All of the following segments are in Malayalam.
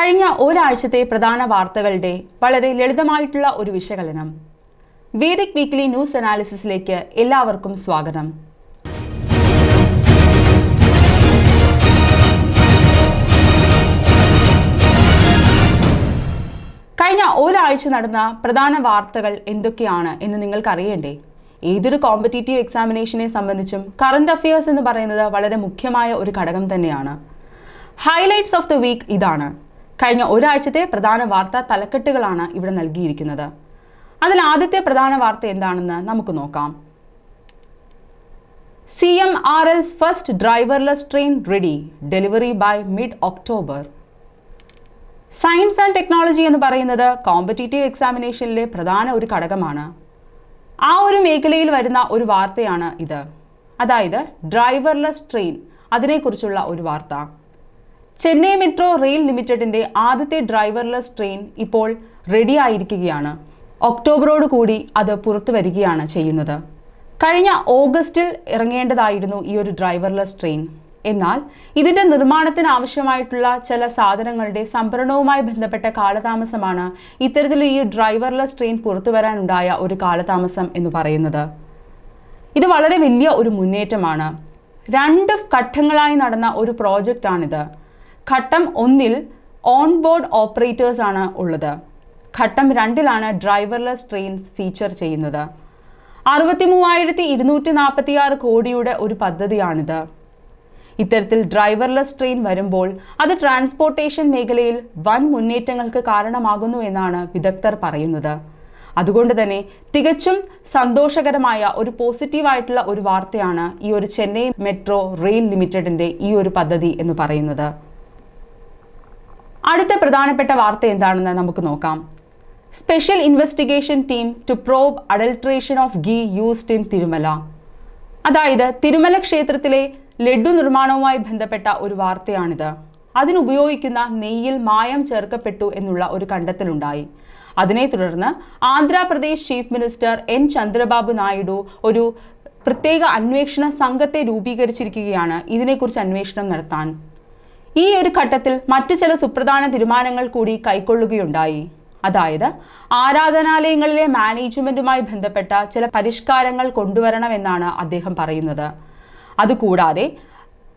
കഴിഞ്ഞ ഒരാഴ്ചത്തെ പ്രധാന വാർത്തകളുടെ വളരെ ലളിതമായിട്ടുള്ള ഒരു വിശകലനം. വേദിക് വീക്ക്ലി ന്യൂസ് അനാലിസിസിലേക്ക് എല്ലാവർക്കും സ്വാഗതം. കഴിഞ്ഞ ഒരാഴ്ച നടന്ന പ്രധാന വാർത്തകൾ എന്തൊക്കെയാണ് എന്ന് നിങ്ങൾക്ക് അറിയണ്ടേ ഏതൊരു കോമ്പറ്റേറ്റീവ് എക്സാമിനേഷനെ സംബന്ധിച്ചും കറണ്ട് അഫയേഴ്സ് എന്ന് പറയുന്നത് വളരെ മുഖ്യമായ ഒരു ഘടകം തന്നെയാണ്. ഹൈലൈറ്റ്സ് ഓഫ് ദ വീക്ക് ഇതാണ്. കഴിഞ്ഞ ഒരാഴ്ചത്തെ പ്രധാന വാർത്താ തലക്കെട്ടുകളാണ് ഇവിടെ നൽകിയിരിക്കുന്നത്. അതിൽ ആദ്യത്തെ പ്രധാന വാർത്ത എന്താണെന്ന് നമുക്ക് നോക്കാം. C M R L's first driverless train ready delivery by mid October science and technology എന്ന് പറയുന്നത് കോമ്പറ്റീറ്റീവ് എക്സാമിനേഷനിലെ പ്രധാന ഒരു ഘടകമാണ്. ആ ഒരു മേഖലയിൽ വരുന്ന ഒരു വാർത്തയാണ് ഇത്. അതായത് ഡ്രൈവർലെസ് ട്രെയിൻ അതിനെക്കുറിച്ചുള്ള ഒരു വാർത്ത. ചെന്നൈ മെട്രോ റെയിൽ ലിമിറ്റഡിന്റെ ആദ്യത്തെ ഡ്രൈവർലെസ് ട്രെയിൻ ഇപ്പോൾ റെഡി ആയിരിക്കുകയാണ് ഒക്ടോബറോട് കൂടി അത് പുറത്തു വരികയാണ് ചെയ്യുന്നത്. കഴിഞ്ഞ ഓഗസ്റ്റിൽ ഇറങ്ങേണ്ടതായിരുന്നു ഈ ഒരു ഡ്രൈവർലെസ് ട്രെയിൻ. എന്നാൽ ഇതിന്റെ നിർമ്മാണത്തിന് ആവശ്യമായിട്ടുള്ള ചില സാധനങ്ങളുടെ സംഭരണവുമായി ബന്ധപ്പെട്ട കാലതാമസമാണ് ഇത്തരത്തിൽ ഈ ഡ്രൈവർലെസ് ട്രെയിൻ പുറത്തു വരാനുണ്ടായ ഒരു കാലതാമസം എന്ന് പറയുന്നത്. ഇത് വളരെ വലിയ ഒരു മുന്നേറ്റമാണ്. രണ്ട് ഘട്ടങ്ങളായി നടന്ന ഒരു പ്രോജക്റ്റാണിത്. ഘട്ടം ഒന്നിൽ ഓൺ ബോർഡ് ഓപ്പറേറ്റേഴ്സ് ആണ് ഉള്ളത്. ഘട്ടം രണ്ടിലാണ് ഡ്രൈവർലെസ് ട്രെയിൻ ഫീച്ചർ ചെയ്യുന്നത്. അറുപത്തി മൂവായിരത്തി ഇരുന്നൂറ്റി നാൽപ്പത്തി ആറ് കോടിയുടെ ഒരു പദ്ധതിയാണിത്. ഇത്തരത്തിൽ ഡ്രൈവർലെസ് ട്രെയിൻ വരുമ്പോൾ അത് ട്രാൻസ്പോർട്ടേഷൻ മേഖലയിൽ വൻ മുന്നേറ്റങ്ങൾക്ക് കാരണമാകുന്നു എന്നാണ് വിദഗ്ധർ പറയുന്നത്. അതുകൊണ്ട് തന്നെ തികച്ചും സന്തോഷകരമായ ഒരു പോസിറ്റീവായിട്ടുള്ള ഒരു വാർത്തയാണ് ഈ ഒരു ചെന്നൈ മെട്രോ റെയിൽ ലിമിറ്റഡിന്റെ ഈ ഒരു പദ്ധതി എന്ന് പറയുന്നത്. അടുത്ത പ്രധാനപ്പെട്ട വാർത്ത എന്താണെന്ന് നമുക്ക് നോക്കാം. Special investigation team to probe adulteration of ghee used in Tirumala അതായത് തിരുമല ക്ഷേത്രത്തിലെ ലഡു നിർമ്മാണവുമായി ബന്ധപ്പെട്ട ഒരു വാർത്തയാണിത്. അതിനുപയോഗിക്കുന്ന നെയ്യിൽ മായം ചേർക്കപ്പെട്ടു എന്നുള്ള ഒരു കണ്ടെത്തലുണ്ടായി. അതിനെ തുടർന്ന് Andhra Pradesh chief minister N Chandrababu Naidu ഒരു പ്രത്യേക അന്വേഷണ സംഘത്തെ രൂപീകരിച്ചിരിക്കുകയാണ് ഇതിനെക്കുറിച്ച് അന്വേഷണം നടത്താൻ. ഈ ഒരു ഘട്ടത്തിൽ മറ്റു ചില സുപ്രധാന തീരുമാനങ്ങൾ കൂടി കൈക്കൊള്ളുകയുണ്ടായി. അതായത് ആരാധനാലയങ്ങളിലെ മാനേജ്മെന്റുമായി ബന്ധപ്പെട്ട ചില പരിഷ്കാരങ്ങൾ കൊണ്ടുവരണമെന്നാണ് അദ്ദേഹം പറയുന്നത്. അതുകൂടാതെ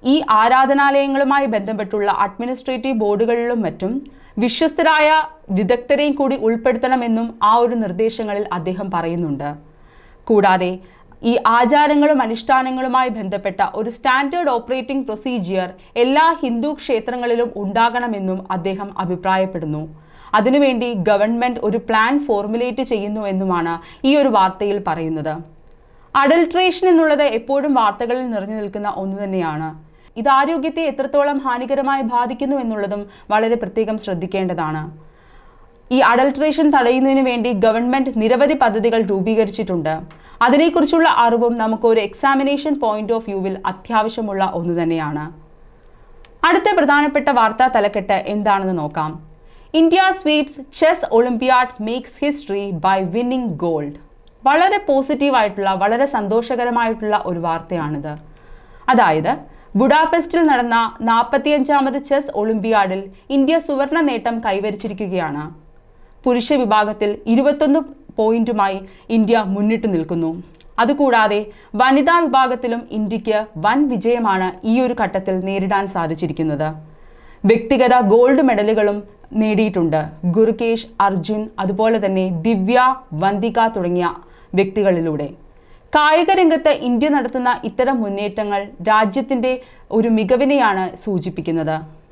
ഈ ആരാധനാലയങ്ങളുമായി ബന്ധപ്പെട്ടുള്ള അഡ്മിനിസ്ട്രേറ്റീവ് ബോർഡുകളിലും മറ്റും വിശ്വസ്തരായ വിദഗ്ധരെയും കൂടി ഉൾപ്പെടുത്തണമെന്നും ആ ഒരു നിർദ്ദേശങ്ങളിൽ അദ്ദേഹം പറയുന്നുണ്ട്. കൂടാതെ ഈ ആചാരങ്ങളും അനുഷ്ഠാനങ്ങളുമായി ബന്ധപ്പെട്ട ഒരു സ്റ്റാൻഡേർഡ് ഓപ്പറേറ്റിംഗ് പ്രൊസീജിയർ എല്ലാ ഹിന്ദു ക്ഷേത്രങ്ങളിലും ഉണ്ടാകണമെന്നും അദ്ദേഹം അഭിപ്രായപ്പെടുന്നു. അതിനുവേണ്ടി ഗവൺമെന്റ് ഒരു പ്ലാൻ ഫോർമുലേറ്റ് ചെയ്യുന്നു എന്നുമാണ് ഈ ഒരു വാർത്തയിൽ പറയുന്നത്. അഡൾട്രേഷൻ എന്നുള്ളത് എപ്പോഴും വാർത്തകളിൽ നിറഞ്ഞു നിൽക്കുന്ന ഒന്ന് തന്നെയാണ്. ഇത് ആരോഗ്യത്തെ എത്രത്തോളം ഹാനികരമായി ബാധിക്കുന്നു എന്നുള്ളതും വളരെ പ്രത്യേകം ശ്രദ്ധിക്കേണ്ടതാണ്. ഈ അഡൾട്രേഷൻ തടയുന്നതിന് വേണ്ടി ഗവൺമെന്റ് നിരവധി പദ്ധതികൾ രൂപീകരിച്ചിട്ടുണ്ട്. അതിനെക്കുറിച്ചുള്ള അറിവും നമുക്ക് ഒരു എക്സാമിനേഷൻ പോയിന്റ് ഓഫ് വ്യൂവിൽ അത്യാവശ്യമുള്ള ഒന്ന് തന്നെയാണ്. അടുത്ത പ്രധാനപ്പെട്ട വാർത്താ തലക്കെട്ട് എന്താണെന്ന് നോക്കാം. India sweeps chess olympiad makes history by winning gold വളരെ പോസിറ്റീവായിട്ടുള്ള വളരെ സന്തോഷകരമായിട്ടുള്ള ഒരു വാർത്തയാണിത്. അതായത് ബുഡാപെസ്റ്റിൽ നടന്ന നാൽപ്പത്തിയഞ്ചാമത് ചെസ് ഒളിമ്പിയാഡിൽ ഇന്ത്യ സുവർണ നേട്ടം കൈവരിച്ചിരിക്കുകയാണ്. പുരുഷ വിഭാഗത്തിൽ ഇരുപത്തൊന്ന് പോയിന്റുമായി ഇന്ത്യ മുന്നിട്ട് നിൽക്കുന്നു. അതുകൂടാതെ വനിതാ വിഭാഗത്തിലും ഇന്ത്യയ്ക്ക് വൻ വിജയമാണ് ഈ ഒരു ഘട്ടത്തിൽ നേരിടാൻ സാധിച്ചിരിക്കുന്നത്. വ്യക്തിഗത ഗോൾഡ് മെഡലുകളും നേടിയിട്ടുണ്ട്. ഗുരുകേഷ് അർജുൻ അതുപോലെ തന്നെ ദിവ്യ വന്തിക തുടങ്ങിയ വ്യക്തികളിലൂടെ. കായിക രംഗത്ത് ഇന്ത്യ നടത്തുന്ന ഇത്തരം മുന്നേറ്റങ്ങൾ രാജ്യത്തിന്റെ ഒരു മികവിനെയാണ് സൂചിപ്പിക്കുന്നത്.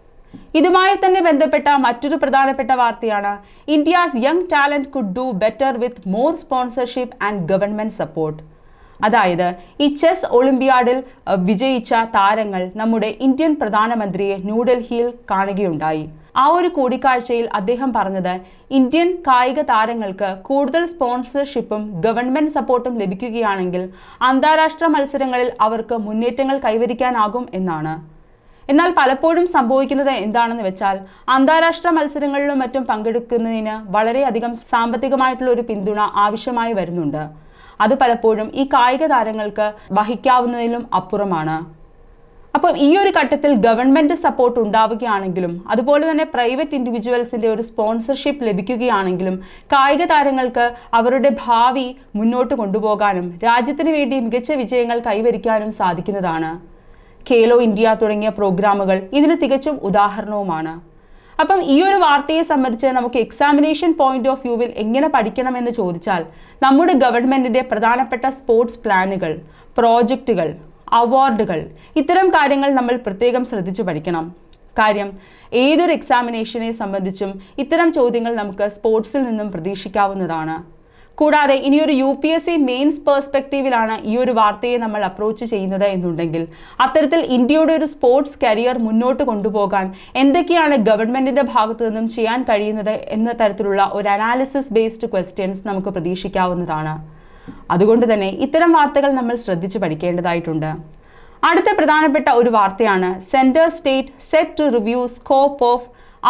ഇതുമായി തന്നെ ബന്ധപ്പെട്ട മറ്റൊരു പ്രധാനപ്പെട്ട വാർത്തയാണ്. India's young talent could do better with more sponsorship and government support അതായത് ഈ ചെസ് ഒളിമ്പ്യാഡിൽ വിജയിച്ച താരങ്ങൾ നമ്മുടെ ഇന്ത്യൻ പ്രധാനമന്ത്രിയെ ന്യൂഡൽഹിയിൽ കാണുകയുണ്ടായി. ആ ഒരു കൂടിക്കാഴ്ചയിൽ അദ്ദേഹം പറഞ്ഞത് ഇന്ത്യൻ കായിക താരങ്ങൾക്ക് കൂടുതൽ സ്പോൺസർഷിപ്പും ഗവൺമെന്റ് സപ്പോർട്ടും ലഭിക്കുകയാണെങ്കിൽ അന്താരാഷ്ട്ര മത്സരങ്ങളിൽ അവർക്ക് മുന്നേറ്റങ്ങൾ കൈവരിക്കാനാകും എന്നാണ്. എന്നാൽ പലപ്പോഴും സംഭവിക്കുന്നത് എന്താണെന്ന് വെച്ചാൽ അന്താരാഷ്ട്ര മത്സരങ്ങളിലും മറ്റും പങ്കെടുക്കുന്നതിന് വളരെയധികം സാമ്പത്തികമായിട്ടുള്ള ഒരു പിന്തുണ ആവശ്യമായി വരുന്നുണ്ട്. അത് പലപ്പോഴും ഈ കായിക താരങ്ങൾക്ക് വഹിക്കാവുന്നതിലും അപ്പുറമാണ്. അപ്പം ഈ ഒരു ഘട്ടത്തിൽ ഗവൺമെന്റ് സപ്പോർട്ട് ഉണ്ടാവുകയാണെങ്കിലും അതുപോലെ തന്നെ പ്രൈവറ്റ് ഇൻഡിവിജ്വൽസിന്റെ ഒരു സ്പോൺസർഷിപ്പ് ലഭിക്കുകയാണെങ്കിലും കായിക താരങ്ങൾക്ക് അവരുടെ ഭാവി മുന്നോട്ട് കൊണ്ടുപോകാനും രാജ്യത്തിന് വേണ്ടി മികച്ച വിജയങ്ങൾ കൈവരിക്കാനും സാധിക്കുന്നതാണ്. ഖേലോ ഇന്ത്യ തുടങ്ങിയ പ്രോഗ്രാമുകൾ ഇതിന് തികച്ചും ഉദാഹരണവുമാണ്. അപ്പം ഈ ഒരു വാർത്തയെ സംബന്ധിച്ച് നമുക്ക് എക്സാമിനേഷൻ പോയിന്റ് ഓഫ് വ്യൂവിൽ എങ്ങനെ പഠിക്കണമെന്ന് ചോദിച്ചാൽ നമ്മുടെ ഗവൺമെന്റിന്റെ പ്രധാനപ്പെട്ട സ്പോർട്സ് പ്ലാനുകൾ പ്രോജക്റ്റുകൾ അവാർഡുകൾ ഇത്തരം കാര്യങ്ങൾ നമ്മൾ പ്രത്യേകം ശ്രദ്ധിച്ചു പഠിക്കണം. കാര്യം ഏതൊരു എക്സാമിനേഷനെ സംബന്ധിച്ചും ഇത്തരം ചോദ്യങ്ങൾ നമുക്ക് സ്പോർട്സിൽ നിന്നും പ്രതീക്ഷിക്കാവുന്നതാണ്. കൂടാതെ ഇനിയൊരു U P S C mains പെർസ്പെക്റ്റീവിലാണ് ഈ ഒരു വാർത്തയെ നമ്മൾ അപ്രോച്ച് ചെയ്യുന്നത് എന്നുണ്ടെങ്കിൽ അത്തരത്തിൽ ഇന്ത്യയുടെ ഒരു സ്പോർട്സ് കരിയർ മുന്നോട്ട് കൊണ്ടുപോകാൻ എന്തൊക്കെയാണ് ഗവൺമെന്റിന്റെ ഭാഗത്തു നിന്നും ചെയ്യാൻ കഴിയുന്നത് എന്ന തരത്തിലുള്ള ഒരു അനാലിസിസ് ബേസ്ഡ് ക്വസ്റ്റ്യൻസ് നമുക്ക് പ്രതീക്ഷിക്കാവുന്നതാണ്. അതുകൊണ്ട് തന്നെ ഇത്തരം വാർത്തകൾ നമ്മൾ ശ്രദ്ധിച്ച് പഠിക്കേണ്ടതായിട്ടുണ്ട്. അടുത്ത പ്രധാനപ്പെട്ട ഒരു വാർത്തയാണ് central state set to review scope of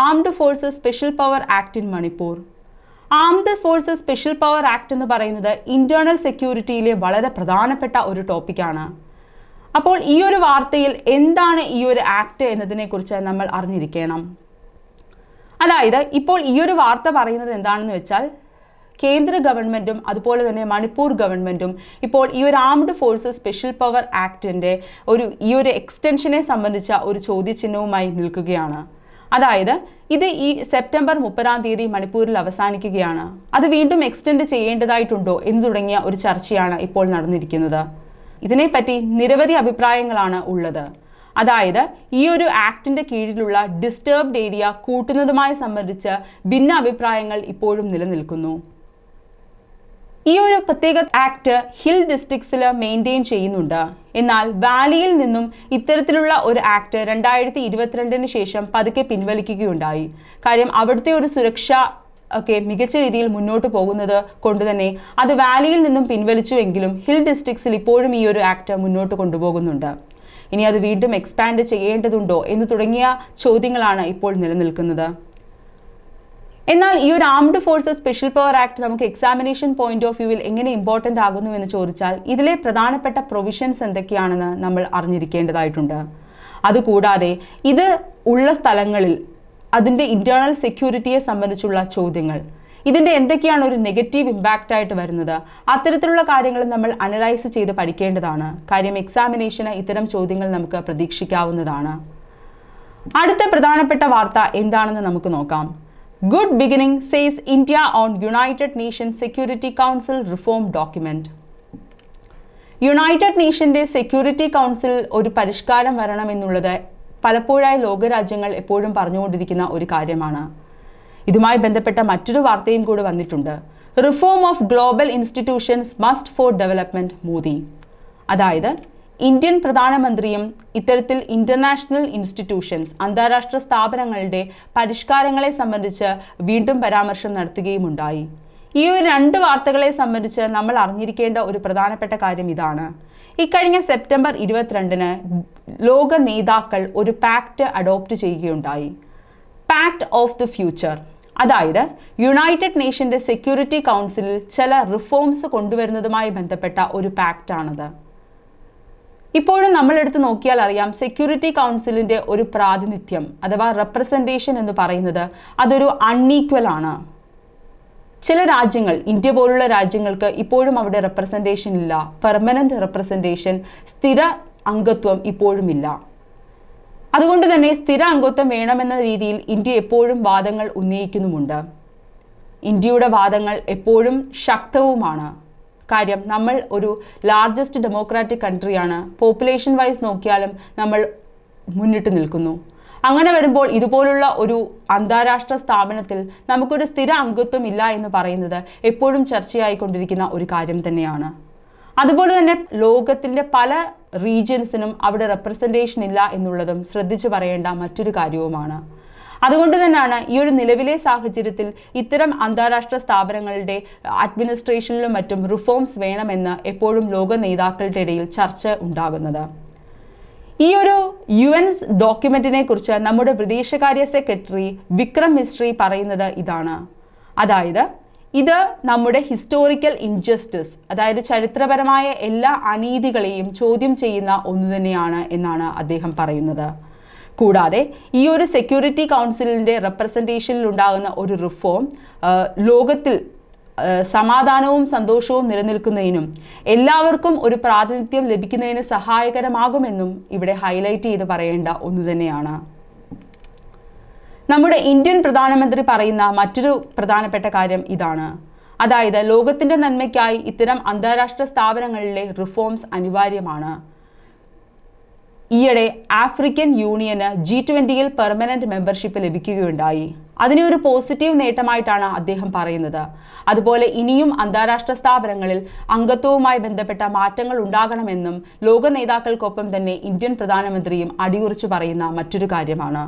armed forces special power act in Manipur armed forces special power act എന്ന് പറയുന്നത് ഇന്റേണൽ സെക്യൂരിറ്റിയിലെ വളരെ പ്രധാനപ്പെട്ട ഒരു ടോപ്പിക്കാണ് അപ്പോൾ ഈ ഒരു വാർത്തയിൽ എന്താണ് ഈ ഒരു ആക്ട് എന്നതിനെക്കുറിച്ച് നമ്മൾ അറിഞ്ഞിരിക്കണം. അതായത് ഇപ്പോൾ ഈ ഒരു വാർത്ത പറയുന്നത് എന്താണെന്ന് വെച്ചാൽ കേന്ദ്ര ഗവൺമെന്റും അതുപോലെ തന്നെ മണിപ്പൂർ ഗവൺമെന്റും ഇപ്പോൾ ഈ ഒരു ആംഡ് ഫോഴ്സസ് സ്പെഷ്യൽ പവർ ആക്ടിന്റെ ഒരു ഈ ഒരു എക്സ്റ്റൻഷനെ സംബന്ധിച്ച ഒരു ചോദ്യചിഹ്നവുമായി നിൽക്കുകയാണ്. അതായത് ഇത് ഈ സെപ്റ്റംബർ മുപ്പതാം തീയതി മണിപ്പൂരിൽ അവസാനിക്കുകയാണ്. അത് വീണ്ടും എക്സ്റ്റെൻഡ് ചെയ്യേണ്ടതായിട്ടുണ്ടോ എന്ന് തുടങ്ങിയ ഒരു ചർച്ചയാണ് ഇപ്പോൾ നടന്നിരിക്കുന്നത്. ഇതിനെപ്പറ്റി നിരവധി അഭിപ്രായങ്ങളാണ് ഉള്ളത്. അതായത് ഈ ഒരു ആക്ടിന്റെ കീഴിലുള്ള ഡിസ്റ്റർബ്ഡ് ഏരിയ കൂട്ടുന്നതുമായി സംബന്ധിച്ച് ഭിന്ന അഭിപ്രായങ്ങൾ ഇപ്പോഴും നിലനിൽക്കുന്നു. ഈ ഒരു പ്രത്യേക ആക്ട് ഹിൽ ഡിസ്ട്രിക്ട്സിൽ മെയിന്റെയിൻ ചെയ്യുന്നുണ്ട്. എന്നാൽ വാലിയിൽ നിന്നും ഇത്തരത്തിലുള്ള ഒരു ആക്ട് രണ്ടായിരത്തി ഇരുപത്തിരണ്ടിന് ശേഷം പതുക്കെ പിൻവലിക്കുകയുണ്ടായി. കാര്യം അവിടുത്തെ ഒരു സുരക്ഷ ഒക്കെ മികച്ച രീതിയിൽ മുന്നോട്ട് പോകുന്നത് കൊണ്ട് തന്നെ അത് വാലിയിൽ നിന്നും പിൻവലിച്ചുവെങ്കിലും ഹിൽ ഡിസ്ട്രിക്ട്സിൽ ഇപ്പോഴും ഈ ഒരു ആക്ട് മുന്നോട്ട് കൊണ്ടുപോകുന്നുണ്ട്. ഇനി അത് വീണ്ടും എക്സ്പാൻഡ് ചെയ്യേണ്ടതുണ്ടോ എന്ന് തുടങ്ങിയ ചോദ്യങ്ങളാണ് ഇപ്പോൾ നിലനിൽക്കുന്നത്. എന്നാൽ ഈ ഒരു armed forces special power act നമുക്ക് എക്സാമിനേഷൻ പോയിന്റ് ഓഫ് വ്യൂവിൽ എങ്ങനെ ഇമ്പോർട്ടന്റ് ആകുന്നു എന്ന് ചോദിച്ചാൽ ഇതിലെ പ്രധാനപ്പെട്ട പ്രൊവിഷൻസ് എന്തൊക്കെയാണെന്ന് നമ്മൾ അറിഞ്ഞിരിക്കേണ്ടതായിട്ടുണ്ട്. അതുകൂടാതെ ഇത് ഉള്ള സ്ഥലങ്ങളിൽ അതിന്റെ ഇന്റേണൽ സെക്യൂരിറ്റിയെ സംബന്ധിച്ചുള്ള ചോദ്യങ്ങൾ ഇതിന്റെ എന്തൊക്കെയാണ് ഒരു നെഗറ്റീവ് ഇമ്പാക്റ്റ് ആയിട്ട് വരുന്നത് അത്തരത്തിലുള്ള കാര്യങ്ങൾ നമ്മൾ അനലൈസ് ചെയ്ത് പഠിക്കേണ്ടതാണ്. കാര്യം എക്സാമിനേഷന് ഇത്തരം ചോദ്യങ്ങൾ നമുക്ക് പ്രതീക്ഷിക്കാവുന്നതാണ്. അടുത്ത പ്രധാനപ്പെട്ട വാർത്ത എന്താണെന്ന് നമുക്ക് നോക്കാം. Good beginning says India on United Nation Security Council reform document United നേഷന്റെ Security council ഒരു പരിഷ്കാരം വരണമെന്നുള്ളത് പലപ്പോഴായി ലോകരാജ്യങ്ങൾ എപ്പോഴും പറഞ്ഞുകൊണ്ടിരിക്കുന്ന ഒരു കാര്യമാണ്. ഇതുമായി ബന്ധപ്പെട്ട മറ്റൊരു വാർത്തയും കൂടി വന്നിട്ടുണ്ട്. Reform of global institutions must for development Modi. അതായത് ഇന്ത്യൻ പ്രധാനമന്ത്രിയും ഇത്തരത്തിൽ ഇന്റർനാഷണൽ ഇൻസ്റ്റിറ്റ്യൂഷൻസ് അന്താരാഷ്ട്ര സ്ഥാപനങ്ങളുടെ പരിഷ്കാരങ്ങളെ സംബന്ധിച്ച് വീണ്ടും പരാമർശം നടത്തുകയുമുണ്ടായി. ഈ ഒരു രണ്ട് വാർത്തകളെ സംബന്ധിച്ച് നമ്മൾ അറിഞ്ഞിരിക്കേണ്ട ഒരു പ്രധാനപ്പെട്ട കാര്യം ഇതാണ്. ഇക്കഴിഞ്ഞ സെപ്റ്റംബർ ഇരുപത്തിരണ്ടിന് ലോക നേതാക്കൾ ഒരു പാക്റ്റ് അഡോപ്റ്റ് ചെയ്യുകയുണ്ടായി. പാക്ട് ഓഫ് ദി ഫ്യൂച്ചർ അതായത് യുണൈറ്റഡ് നേഷന്റെ സെക്യൂരിറ്റി കൗൺസിലിൽ ചില റിഫോംസ് കൊണ്ടുവരുന്നതുമായി ബന്ധപ്പെട്ട ഒരു പാക്റ്റാണത് ഇപ്പോഴും നമ്മളെടുത്ത് നോക്കിയാൽ അറിയാം സെക്യൂരിറ്റി കൗൺസിലിന്റെ ഒരു പ്രാതിനിധ്യം അഥവാ റെപ്രസെന്റേഷൻ എന്ന് പറയുന്നത് അതൊരു അൺഈക്വൽ ആണ്. ചില രാജ്യങ്ങൾ ഇന്ത്യ പോലുള്ള രാജ്യങ്ങൾക്ക് ഇപ്പോഴും അവിടെ റെപ്രസെന്റേഷൻ ഇല്ല. പെർമനന്റ് റെപ്രസെന്റേഷൻ സ്ഥിര അംഗത്വം ഇപ്പോഴുമില്ല അതുകൊണ്ട് തന്നെ സ്ഥിര അംഗത്വം വേണമെന്ന രീതിയിൽ ഇന്ത്യ എപ്പോഴും വാദങ്ങൾ ഉന്നയിക്കുന്നുമുണ്ട്. ഇന്ത്യയുടെ വാദങ്ങൾ എപ്പോഴും ശക്തവുമാണ്. കാര്യം നമ്മൾ ഒരു ലാർജസ്റ്റ് ഡെമോക്രാറ്റിക് കൺട്രിയാണ് പോപ്പുലേഷൻ വൈസ് നോക്കിയാലും നമ്മൾ മുന്നിട്ട് നിൽക്കുന്നു. അങ്ങനെ വരുമ്പോൾ ഇതുപോലുള്ള ഒരു അന്താരാഷ്ട്ര സ്ഥാപനത്തിൽ നമുക്കൊരു സ്ഥിര അംഗത്വം ഇല്ല എന്ന് പറയുന്നത് എപ്പോഴും ചർച്ചയായിക്കൊണ്ടിരിക്കുന്ന ഒരു കാര്യം തന്നെയാണ്. അതുപോലെ തന്നെ ലോകത്തിന്റെ പല റീജിയൻസിനും അവിടെ റെപ്രസെന്റേഷൻ ഇല്ല എന്നുള്ളതും ശ്രദ്ധിച്ചു പറയേണ്ട മറ്റൊരു കാര്യവുമാണ്. അതുകൊണ്ട് തന്നെയാണ് ഈ ഒരു നിലവിലെ സാഹചര്യത്തിൽ ഇത്തരം അന്താരാഷ്ട്ര സ്ഥാപനങ്ങളുടെ അഡ്മിനിസ്ട്രേഷനിലും മറ്റും റിഫോംസ് വേണമെന്ന് എപ്പോഴും ലോക നേതാക്കളുടെ ഇടയിൽ ചർച്ച ഉണ്ടാകുന്നത്. ഈ ഒരു യു എൻ ഡോക്യുമെന്റിനെ കുറിച്ച് നമ്മുടെ വിദേശകാര്യ സെക്രട്ടറി വിക്രം മിസ്ട്രി പറയുന്നത് ഇതാണ്. അതായത് ഇത് നമ്മുടെ ഹിസ്റ്റോറിക്കൽ ഇൻജസ്റ്റിസ് അതായത് ചരിത്രപരമായ എല്ലാ അനീതികളെയും ചോദ്യം ചെയ്യുന്ന ഒന്നു തന്നെയാണ് എന്നാണ് അദ്ദേഹം പറയുന്നത്. കൂടാതെ ഈ ഒരു സെക്യൂരിറ്റി കൗൺസിലിന്റെ റെപ്രസെന്റേഷനിൽ ഉണ്ടാകുന്ന ഒരു റിഫോം ലോകത്തിൽ സമാധാനവും സന്തോഷവും നിലനിൽക്കുന്നതിനും എല്ലാവർക്കും ഒരു പ്രാതിനിധ്യം ലഭിക്കുന്നതിന് സഹായകരമാകുമെന്നും ഇവിടെ ഹൈലൈറ്റ് ചെയ്ത് പറയേണ്ട ഒന്നു തന്നെയാണ്. നമ്മുടെ ഇന്ത്യൻ പ്രധാനമന്ത്രി പറയുന്ന മറ്റൊരു പ്രധാനപ്പെട്ട കാര്യം ഇതാണ്. അതായത് ലോകത്തിന്റെ നന്മയ്ക്കായി ഇത്തരം അന്താരാഷ്ട്ര സ്ഥാപനങ്ങളിലെ റിഫോംസ് അനിവാര്യമാണ്. ഈയിടെ ആഫ്രിക്കൻ യൂണിയന് ജി ട്വന്റിയിൽ പെർമനന്റ് മെമ്പർഷിപ്പ് ലഭിക്കുകയുണ്ടായി. അതിനെ ഒരു പോസിറ്റീവ് നേട്ടമായിട്ടാണ് അദ്ദേഹം പറയുന്നത്. അതുപോലെ ഇനിയും അന്താരാഷ്ട്ര സ്ഥാപനങ്ങളിൽ അംഗത്വവുമായി ബന്ധപ്പെട്ട മാറ്റങ്ങൾ ഉണ്ടാകണമെന്നും ലോക നേതാക്കൾക്കൊപ്പം തന്നെ ഇന്ത്യൻ പ്രധാനമന്ത്രിയും അടിയുറച്ചു പറയുന്ന മറ്റൊരു കാര്യമാണ്.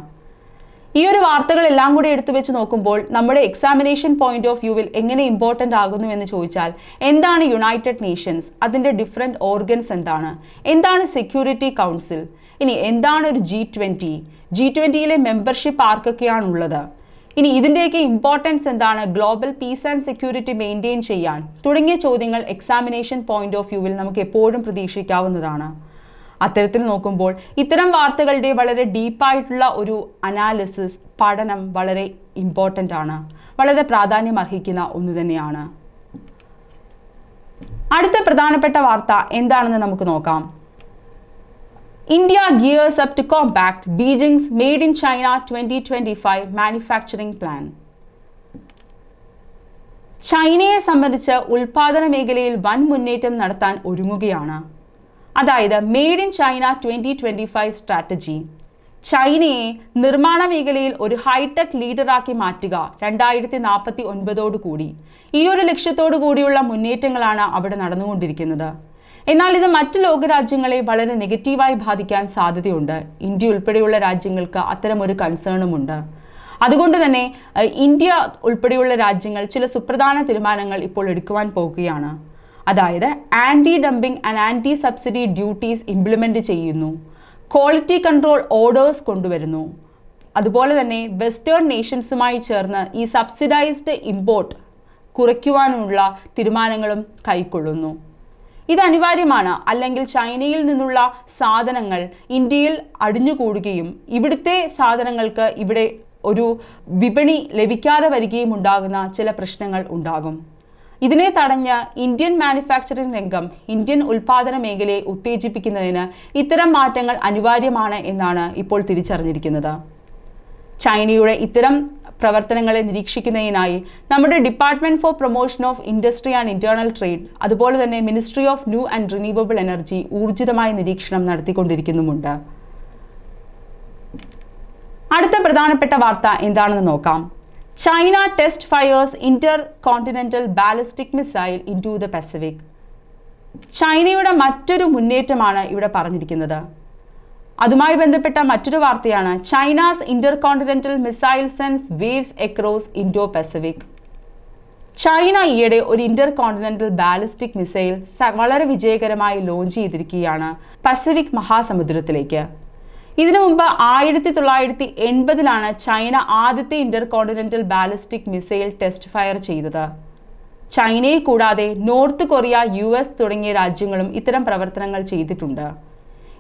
ഈ ഒരു വാർത്തകളെല്ലാം കൂടി എടുത്തു വെച്ച് നോക്കുമ്പോൾ നമ്മുടെ എക്സാമിനേഷൻ പോയിന്റ് ഓഫ് വ്യൂവിൽ എങ്ങനെ ഇമ്പോർട്ടന്റ് ആകുന്നു എന്ന് ചോദിച്ചാൽ എന്താണ് യുണൈറ്റഡ് നേഷൻസ് അതിന്റെ ഡിഫറെന്റ് ഓർഗൻസ് എന്താണ്? എന്താണ് സെക്യൂരിറ്റി കൗൺസിൽ ഇനി എന്താണ് ഒരു ജി ട്വന്റി ജി ട്വന്റിയിലെ മെമ്പർഷിപ്പ് ആർക്കൊക്കെയാണുള്ളത്? ഇനി ഇതിന്റെയൊക്കെ ഇമ്പോർട്ടൻസ് എന്താണ്? Global peace and security maintain ചെയ്യാൻ? തുടങ്ങിയ ചോദ്യങ്ങൾ എക്സാമിനേഷൻ പോയിന്റ് ഓഫ് വ്യൂവിൽ നമുക്ക് എപ്പോഴും പ്രതീക്ഷിക്കാവുന്നതാണ്. അത്തരത്തിൽ നോക്കുമ്പോൾ ഇത്തരം വാർത്തകളുടെ വളരെ ഡീപ്പായിട്ടുള്ള ഒരു അനാലിസിസ് പഠനം വളരെ ഇമ്പോർട്ടന്റ് ആണ്. വളരെ പ്രാധാന്യം അർഹിക്കുന്ന ഒന്ന് തന്നെയാണ്. അടുത്ത പ്രധാനപ്പെട്ട വാർത്ത എന്താണെന്ന് നമുക്ക് നോക്കാം. India gears up to compact Beijing's made in China twenty twenty five manufacturing plan ചൈനയെ സംബന്ധിച്ച് ഉൽപാദന മേഖലയിൽ വൻ മുന്നേറ്റം നടത്താൻ ഒരുങ്ങുകയാണ്. അതായത് made in China twenty twenty five strategy ചൈനയെ നിർമ്മാണ മേഖലയിൽ ഒരു ഹൈടെക് ലീഡറാക്കി മാറ്റുക രണ്ടായിരത്തി നാൽപ്പത്തി ഒൻപതോടു കൂടി. ഈ ഒരു ലക്ഷ്യത്തോടു കൂടിയുള്ള മുന്നേറ്റങ്ങളാണ് അവിടെ നടന്നുകൊണ്ടിരിക്കുന്നത്. എന്നാൽ ഇത് മറ്റ് ലോകരാജ്യങ്ങളെ വളരെ നെഗറ്റീവായി ബാധിക്കാൻ സാധ്യതയുണ്ട്. ഇന്ത്യ ഉൾപ്പെടെയുള്ള രാജ്യങ്ങൾക്ക് അത്തരമൊരു കൺസേണുമുണ്ട് അതുകൊണ്ട് തന്നെ ഇന്ത്യ ഉൾപ്പെടെയുള്ള രാജ്യങ്ങൾ ചില സുപ്രധാന തീരുമാനങ്ങൾ ഇപ്പോൾ എടുക്കുവാൻ പോകുകയാണ് അതായത് anti dumping and anti subsidy duties implement ചെയ്യുന്നു. ക്വാളിറ്റി കൺട്രോൾ ഓർഡേഴ്സ് കൊണ്ടുവരുന്നു. അതുപോലെ തന്നെ വെസ്റ്റേൺ നേഷൻസുമായി ചേർന്ന് ഈ സബ്സിഡൈസ്ഡ് ഇമ്പോർട്ട് കുറയ്ക്കുവാനുള്ള തീരുമാനങ്ങളും കൈക്കൊള്ളുന്നു. ഇത് അനിവാര്യമാണ്. അല്ലെങ്കിൽ ചൈനയിൽ നിന്നുള്ള സാധനങ്ങൾ ഇന്ത്യയിൽ അടിഞ്ഞുകൂടുകയും ഇവിടുത്തെ സാധനങ്ങൾക്ക് ഇവിടെ ഒരു വിപണി ലഭിക്കാതെ വരികയും ഉണ്ടാകുന്ന ചില പ്രശ്നങ്ങൾ ഉണ്ടാകും. ഇതിനെ തടഞ്ഞ് ഇന്ത്യൻ മാനുഫാക്ചറിംഗ് രംഗം ഇന്ത്യൻ ഉൽപാദന മേഖലയെ ഉത്തേജിപ്പിക്കുന്നതിന് ഇത്തരം മാറ്റങ്ങൾ അനിവാര്യമാണ് എന്നാണ് ഇപ്പോൾ തിരിച്ചറിഞ്ഞിരിക്കുന്നത്. ചൈനയുടെ ഇത്തരം പ്രവർത്തനങ്ങളെ നിരീക്ഷിക്കുന്നതിനായി നമ്മുടെ department for promotion of industry and internal trade അതുപോലെ തന്നെ ministry of new and renewable energy ഊർജിതമായ നിരീക്ഷണം നടത്തിക്കൊണ്ടിരിക്കുന്നുമുണ്ട്. അടുത്ത പ്രധാനപ്പെട്ട വാർത്ത എന്താണെന്ന് നോക്കാം. Fires intercontinental ballistic missile into the Pacific ചൈനയുടെ മറ്റൊരു മുന്നേറ്റമാണ് ഇവിടെ പറഞ്ഞിരിക്കുന്നത്. അതുമായി ബന്ധപ്പെട്ട മറ്റൊരു വാർത്തയാണ് China's intercontinental missile sends waves across Indo Pacific China ഈയിടെ ഒരു ഇന്റർ കോണ്ടിനെന്റൽ ബാലിസ്റ്റിക് മിസൈൽ വളരെ വിജയകരമായി ലോഞ്ച് ചെയ്തിരിക്കുകയാണ് പസഫിക് മഹാസമുദ്രത്തിലേക്ക്. ഇതിനു മുമ്പ് ആയിരത്തി തൊള്ളായിരത്തി എൺപതിലാണ് ചൈന ആദ്യത്തെ intercontinental ballistic missile test fire ചെയ്തത്. ചൈനയെ കൂടാതെ നോർത്ത് കൊറിയ യു എസ് തുടങ്ങിയ രാജ്യങ്ങളും ഇത്തരം പ്രവർത്തനങ്ങൾ ചെയ്തിട്ടുണ്ട്.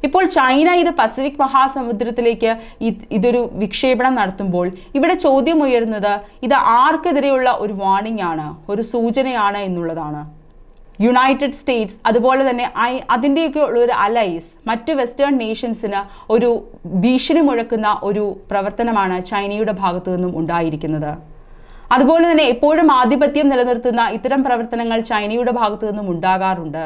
ഇപ്പോൾ ചൈന ഇത് പസഫിക് മഹാസമുദ്രത്തിലേക്ക് ഇത് ഇതൊരു വിക്ഷേപണം നടത്തുമ്പോൾ ഇവിടെ ചോദ്യം ഉയരുന്നത് ഇത് ആർക്കെതിരെയുള്ള ഒരു വാണിംഗ് ആണ് ഒരു സൂചനയാണ് എന്നുള്ളതാണ്. യുണൈറ്റഡ് സ്റ്റേറ്റ്സ് അതുപോലെ തന്നെ ഐ അതിന്റെയൊക്കെ ഉള്ള ഒരു അലൈസ് മറ്റ് വെസ്റ്റേൺ നേഷൻസിന് ഒരു ഭീഷണി മുഴക്കുന്ന ഒരു പ്രവർത്തനമാണ് ചൈനയുടെ ഭാഗത്തു നിന്നും ഉണ്ടായിരിക്കുന്നത്. അതുപോലെ തന്നെ എപ്പോഴും ആധിപത്യം നിലനിർത്തുന്ന ഇത്തരം പ്രവർത്തനങ്ങൾ ചൈനയുടെ ഭാഗത്തു നിന്നും ഉണ്ടാകാറുണ്ട്.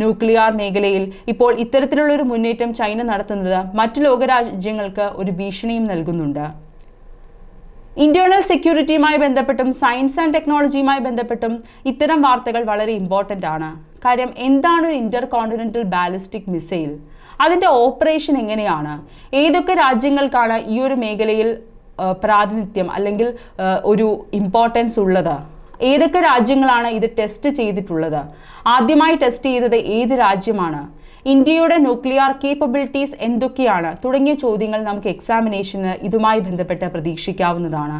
ന്യൂക്ലിയർ മേഖലയിൽ ഇപ്പോൾ ഇത്തരത്തിലുള്ളൊരു മുന്നേറ്റം ചൈന നടത്തുന്നത് മറ്റ് ലോകരാജ്യങ്ങൾക്ക് ഒരു ഭീഷണിയും നൽകുന്നുണ്ട്. ഇന്റേണൽ സെക്യൂരിറ്റിയുമായി ബന്ധപ്പെട്ടും സയൻസ് ആൻഡ് ടെക്നോളജിയുമായി ബന്ധപ്പെട്ടും ഇത്തരം വാർത്തകൾ വളരെ ഇമ്പോർട്ടന്റ് ആണ്. കാര്യം എന്താണ് ഒരു ഇന്റർ കോണ്ടിനെന്റൽ ബാലിസ്റ്റിക് മിസൈൽ അതിന്റെ ഓപ്പറേഷൻ എങ്ങനെയാണ്? ഏതൊക്കെ രാജ്യങ്ങൾക്കാണ് ഈ ഒരു മേഖലയിൽ പ്രാതിനിധ്യം അല്ലെങ്കിൽ ഒരു ഇമ്പോർട്ടൻസ് ഉള്ളത്? ഏതൊക്കെ രാജ്യങ്ങളാണ് ഇത് ടെസ്റ്റ് ചെയ്തിട്ടുള്ളത്? ആദ്യമായി ടെസ്റ്റ് ചെയ്തത് ഏത് രാജ്യമാണ്? ഇന്ത്യയുടെ ന്യൂക്ലിയർ കേപ്പബിലിറ്റീസ് എന്തൊക്കെയാണ്? തുടങ്ങിയ ചോദ്യങ്ങൾ നമുക്ക് എക്സാമിനേഷന് ഇതുമായി ബന്ധപ്പെട്ട് പ്രതീക്ഷിക്കാവുന്നതാണ്.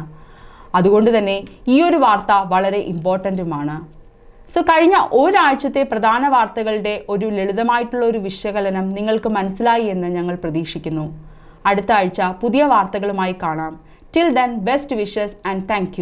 അതുകൊണ്ട് തന്നെ ഈ ഒരു വാർത്ത വളരെ ഇമ്പോർട്ടന്റുമാണ് സോ കഴിഞ്ഞ ഒരാഴ്ചത്തെ പ്രധാന വാർത്തകളുടെ ഒരു ലളിതമായിട്ടുള്ള ഒരു വിശകലനം നിങ്ങൾക്ക് മനസ്സിലായി എന്ന് ഞങ്ങൾ പ്രതീക്ഷിക്കുന്നു. അടുത്ത ആഴ്ച പുതിയ വാർത്തകളുമായി കാണാം. Till then best wishes and thank